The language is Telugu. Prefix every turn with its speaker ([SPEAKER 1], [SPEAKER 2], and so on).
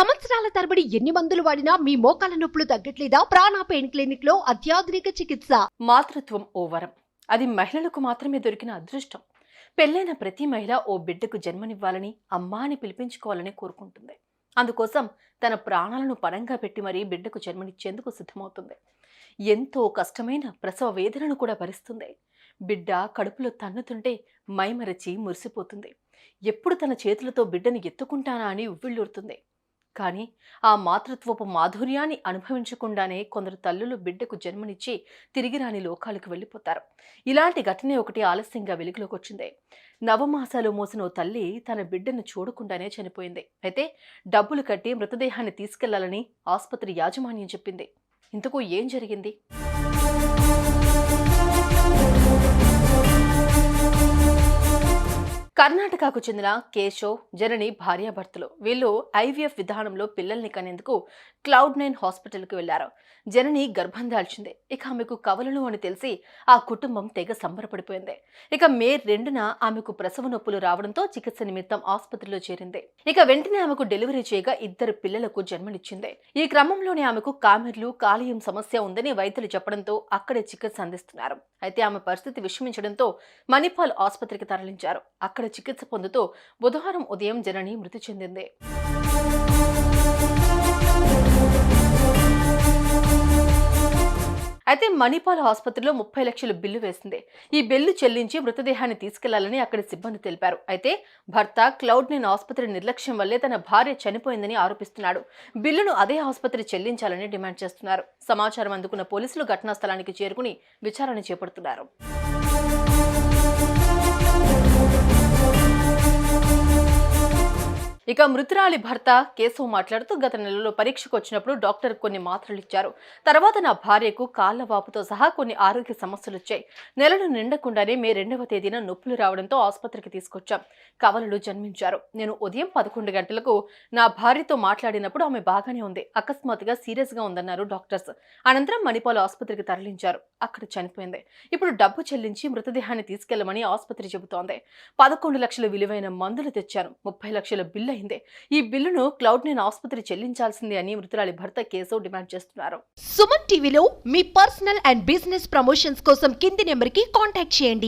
[SPEAKER 1] సంవత్సరాల తరబడి ఎన్ని మందులు వాడినా మీ మోకాల నొప్పులు తగ్గట్లేదా? ప్రాణ పెయిన్ క్లినిక్లో అత్యాధునిక చికిత్స.
[SPEAKER 2] మాతృత్వం ఓ వరం. అది మహిళలకు మాత్రమే దొరికిన అదృష్టం. పెళ్ళైన ప్రతి మహిళ ఓ బిడ్డకు జన్మనివ్వాలని అమ్మా అని పిలిపించుకోవాలని కోరుకుంటుంది. అందుకోసం తన ప్రాణాలను పరంగా పెట్టి మరీ బిడ్డకు జన్మనిచ్చేందుకు సిద్ధమవుతుంది. ఎంతో కష్టమైన ప్రసవ వేదనను కూడా భరిస్తుంది. బిడ్డ కడుపులో తన్నుతుంటే మైమరచి మురిసిపోతుంది. ఎప్పుడు తన చేతులతో బిడ్డను ఎత్తుకుంటానా అని ఉవ్విళ్ళూరుతుంది. కానీ ఆ మాతృత్వపు మాధుర్యాన్ని అనుభవించకుండానే కొందరు తల్లులు బిడ్డకు జన్మనిచ్చి తిరిగి రాని లోకాలకు వెళ్ళిపోతారు. ఇలాంటి ఘటనే ఒకటి ఆలస్యంగా వెలుగులోకి వచ్చింది నవమాసాలు మోసిన ఓ తల్లి తన బిడ్డను చూడకుండానే చనిపోయింది. అయితే డబ్బులు కట్టి మృతదేహాన్ని తీసుకెళ్ళాలని ఆసుపత్రి యాజమాన్యం చెప్పింది. ఇంతకు ఏం జరిగింది? కర్ణాటకకు చెందిన కేశవ్ జనని భార్యాభర్తలు వీళ్ళు ఐవీఎఫ్ విధానంలో పిల్లల్ని కనేందుకు క్లౌడ్ నైన్ హాస్పిటల్కి వెళ్ళారు జనని గర్భం దాల్చింది. ఇక ఆమెకు కవలను అని తెలిసి ఆ కుటుంబం తెగ సంబరపడిపోయింది. ఇక మే రెండున ఆమెకు ప్రసవ నొప్పులు రావడంతో చికిత్స నిమిత్తం ఆసుపత్రిలో చేరింది. ఇక వెంటనే ఆమెకు డెలివరీ చేయగా ఇద్దరు పిల్లలకు జన్మనిచ్చింది. ఈ క్రమంలోనే ఆమెకు కామెర్లు కాలేయం సమస్య ఉందని వైద్యులు చెప్పడంతో అక్కడే చికిత్స అందిస్తున్నారు. అయితే ఆమె పరిస్థితి విషమించడంతో మణిపాల్ ఆసుపత్రికి తరలించారు. అక్కడ చికిత్స పొందుతూ బుధవారం ఉదయం జనని మృతి చెందింది. అయితే మణిపాల్ ఆసుపత్రిలో ముప్పై లక్షల బిల్లు వేసింది. ఈ బిల్లు చెల్లించి మృతదేహాన్ని తీసుకెళ్ళాలని అక్కడి సిబ్బంది తెలిపారు. అయితే భర్త క్లౌడ్ నేను ఆసుపత్రి నిర్లక్ష్యం వల్లే తన భార్య చనిపోయిందని ఆరోపిస్తున్నాడు. బిల్లును అదే ఆసుపత్రి చెల్లించాలని డిమాండ్ చేస్తున్నారు. సమాచారం అందుకున్న పోలీసులు ఘటనా స్థలానికి చేరుకుని విచారణ చేపడుతున్నారు. ఇక మృతురాలి భర్త కేశవ్ మాట్లాడుతూ గత నెలలో పరీక్షకు వచ్చినప్పుడు డాక్టర్ కొన్ని మాత్రలు ఇచ్చారు. తర్వాత నా భార్యకు కాళ్ళ వాపుతో సహా కొన్ని ఆరోగ్య సమస్యలు వచ్చాయి. నెలలు నిండకుండానే మే రెండవ తేదీన నొప్పులు రావడంతో ఆసుపత్రికి తీసుకొచ్చాం. కవలలు జన్మించారు. నేను ఉదయం పదకొండు గంటలకు నా భార్యతో మాట్లాడినప్పుడు ఆమె బాగానే ఉంది. అకస్మాత్తుగా సీరియస్గా ఉందన్నారు డాక్టర్స్. అనంతరం మణిపాల్ ఆసుపత్రికి తరలించారు. అక్కడ చనిపోయింది. ఇప్పుడు డబ్బు చెల్లించి మృతదేహాన్ని తీసుకెళ్ళమని ఆసుపత్రి చెబుతోంది. పదకొండు లక్షల విలువైన మందులు తెచ్చాను. ముప్పై లక్షల బిల్లు పూర్తయింది ఈ బిల్లును క్లౌడ్ నేను ఆసుపత్రి చెల్లించాల్సిందే అని మృతురాలి భర్త కేశవ్ డిమాండ్ చేస్తున్నారు.
[SPEAKER 1] సుమన్ టీవీలో మీ పర్సనల్ అండ్ బిజినెస్ ప్రమోషన్స్ కోసం కింది నెంబర్కి కాంటాక్ట్ చేయండి.